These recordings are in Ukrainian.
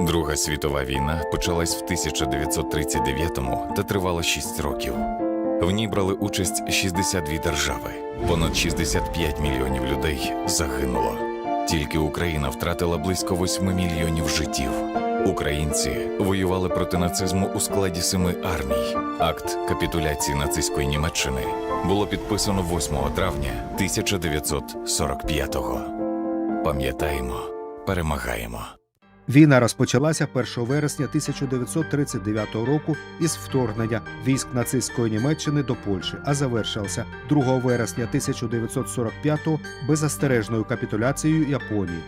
Друга світова війна почалась в 1939-му та тривала 6 років. В ній брали участь 62 держави. Понад 65 мільйонів людей загинуло. Тільки Україна втратила близько 8 мільйонів життів. Українці воювали проти нацизму у складі семи армій. Акт капітуляції нацистської Німеччини було підписано 8 травня 1945-го. Пам'ятаємо, перемагаємо. Війна розпочалася 1 вересня 1939 року із вторгнення військ нацистської Німеччини до Польщі, а завершилася 2 вересня 1945 беззастережною капітуляцією Японії.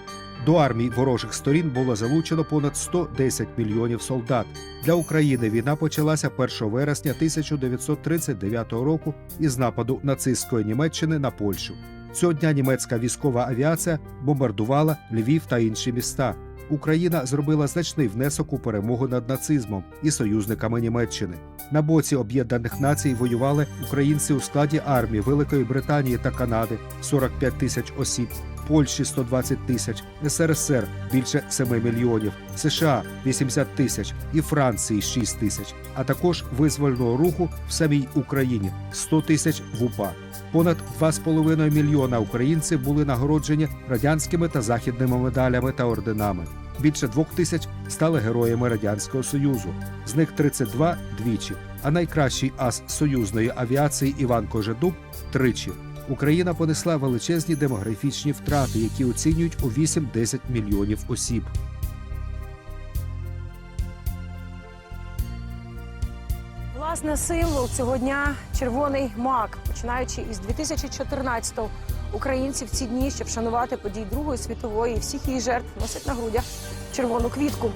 До армій ворожих сторін було залучено понад 110 мільйонів солдат. Для України війна почалася 1 вересня 1939 року із нападу нацистської Німеччини на Польщу. Цього дня німецька військова авіація бомбардувала Львів та інші міста. Україна зробила значний внесок у перемогу над нацизмом і союзниками Німеччини. На боці Об'єднаних Націй воювали українці у складі армії Великої Британії та Канади 45 тисяч осіб, Польщі 120 тисяч, СРСР більше 7 мільйонів, США 80 тисяч і Франції 6 тисяч, а також визвольного руху в самій Україні 100 тисяч в УПА. Понад 2,5 мільйона українців були нагороджені радянськими та західними медалями та орденами. Більше двох тисяч стали героями радянського союзу. З них 32 – двічі. А найкращий ас союзної авіації Іван Кожедуб тричі. Україна понесла величезні демографічні втрати, які оцінюють у 8-10 мільйонів осіб. Власне, символ цього дня червоний мак. Починаючи із 2014-го, українці в ці дні, щоб вшанувати події Другої світової і всіх її жертв, носять на грудях червону квітку.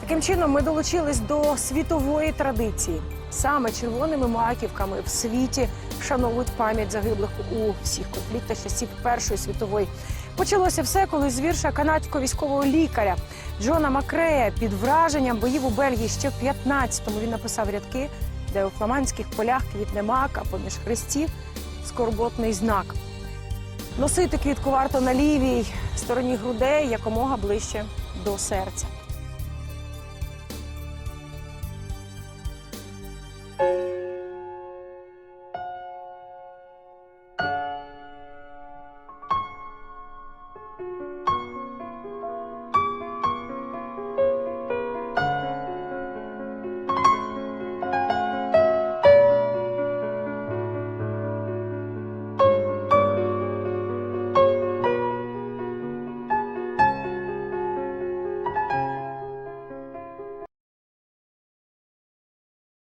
Таким чином, ми долучились до світової традиції. Саме червоними маківками в світі вшановують пам'ять загиблих у всіх конфліктах часів Першої світової. Почалося все, коли з вірша канадського військового лікаря Джона Макрея під враженням боїв у Бельгії ще в 15-му він написав рядки, де у фламандських полях квітне мак, поміж хрестів скорботний знак. Носити квітку варто на лівій стороні грудей якомога ближче до серця.